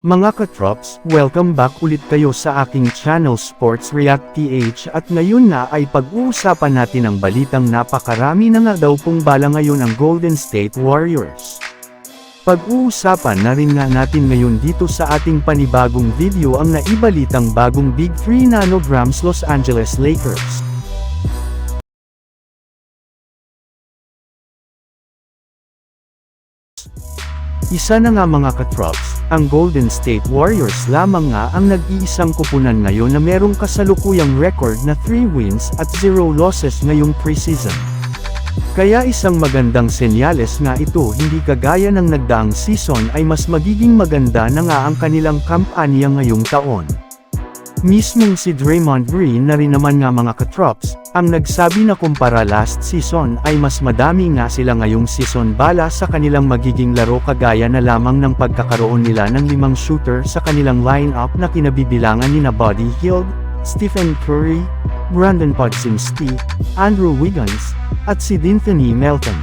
Mga katrops, welcome back ulit kayo sa aking channel Sports React PH at ngayon na ay pag-uusapan natin ang balitang napakarami na nga daw pong bala ngayon ang Golden State Warriors. Pag-uusapan na rin nga natin ngayon dito sa ating panibagong video ang naibalitang bagong Big 3 nanograms Los Angeles Lakers. Isa na nga mga katrops, ang Golden State Warriors lamang nga ang nag-iisang kupunan ngayon na merong kasalukuyang record na 3 wins at 0 losses ngayong preseason. Kaya isang magandang senyales nga ito hindi kagaya ng nagdaang season ay mas magiging maganda na nga ang kanilang kampanya ngayong taon. Mismong si Draymond Green na rin naman nga mga katrops, ang nagsabi na kumpara last season ay mas madami nga sila ngayong season bala sa kanilang magiging laro kagaya na lamang ng pagkakaroon nila ng limang shooter sa kanilang lineup na kinabibilangan ni na Buddy Hield, Stephen Curry, Brandon Podsimski, Andrew Wiggins, at si D'Anthony Melton.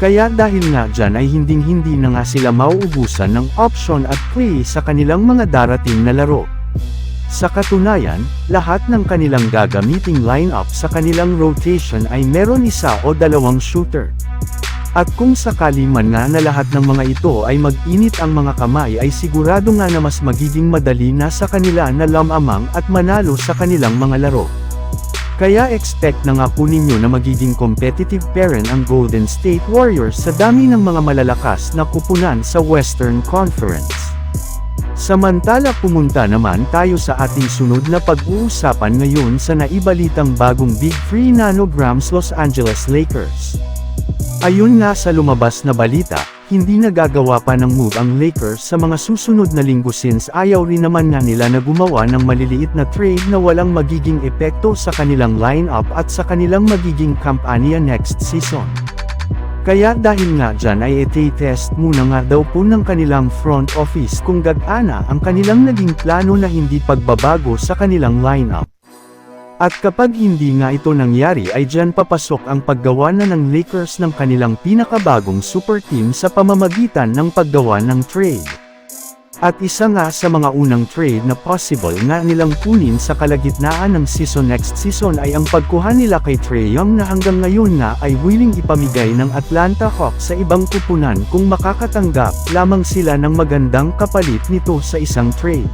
Kaya dahil nga dyan ay hinding-hindi na nga sila mauubusan ng option at play sa kanilang mga darating na laro. Sa katunayan, lahat ng kanilang gagamiting lineup sa kanilang rotation ay meron isa o dalawang shooter. At kung sakali man nga na lahat ng mga ito ay mag-init ang mga kamay ay sigurado nga na mas magiging madali na sa kanila na lamamang at manalo sa kanilang mga laro. Kaya expect na nga po ninyo na magiging competitive parent ang Golden State Warriors sa dami ng mga malalakas na kupunan sa Western Conference. Samantala pumunta naman tayo sa ating sunod na pag-uusapan ngayon sa naibalitang bagong Big 3 nanograms Los Angeles Lakers. Ayun nga sa lumabas na balita, hindi nagagawa pa ng move ang Lakers sa mga susunod na linggo since ayaw rin naman nga nila na gumawa ng maliliit na trade na walang magiging epekto sa kanilang lineup at sa kanilang magiging kampanya next season. Kaya dahil nga dyan ay iti-test muna nga daw po ng kanilang front office kung gagana ang kanilang naging plano na hindi pagbabago sa kanilang lineup. At kapag hindi nga ito nangyari ay dyan papasok ang paggawa na ng Lakers ng kanilang pinakabagong super team sa pamamagitan ng paggawa ng trade. At isa nga sa mga unang trade na possible nga nilang kunin sa kalagitnaan ng season next season ay ang pagkuha nila kay Trae Young na hanggang ngayon nga ay willing ipamigay ng Atlanta Hawks sa ibang kupunan kung makakatanggap lamang sila ng magandang kapalit nito sa isang trade.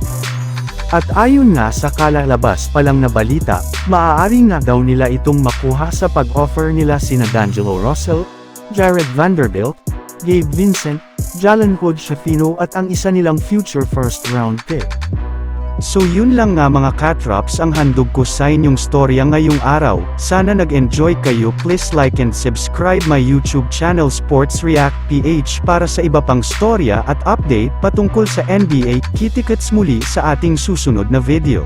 At ayon nga sa kalalabas pa lang na balita, maaari nga daw nila itong makuha sa pag-offer nila sina D'Angelo Russell, Jared Vanderbilt, Gabe Vincent, Jalen Hood Shafino at ang isa nilang future first round pick. So yun lang nga mga katrops ang handog ko sa inyong storya ngayong araw, sana nag-enjoy kayo please like and subscribe my YouTube channel Sports React PH para sa iba pang storya at update patungkol sa NBA, kitikets muli sa ating susunod na video.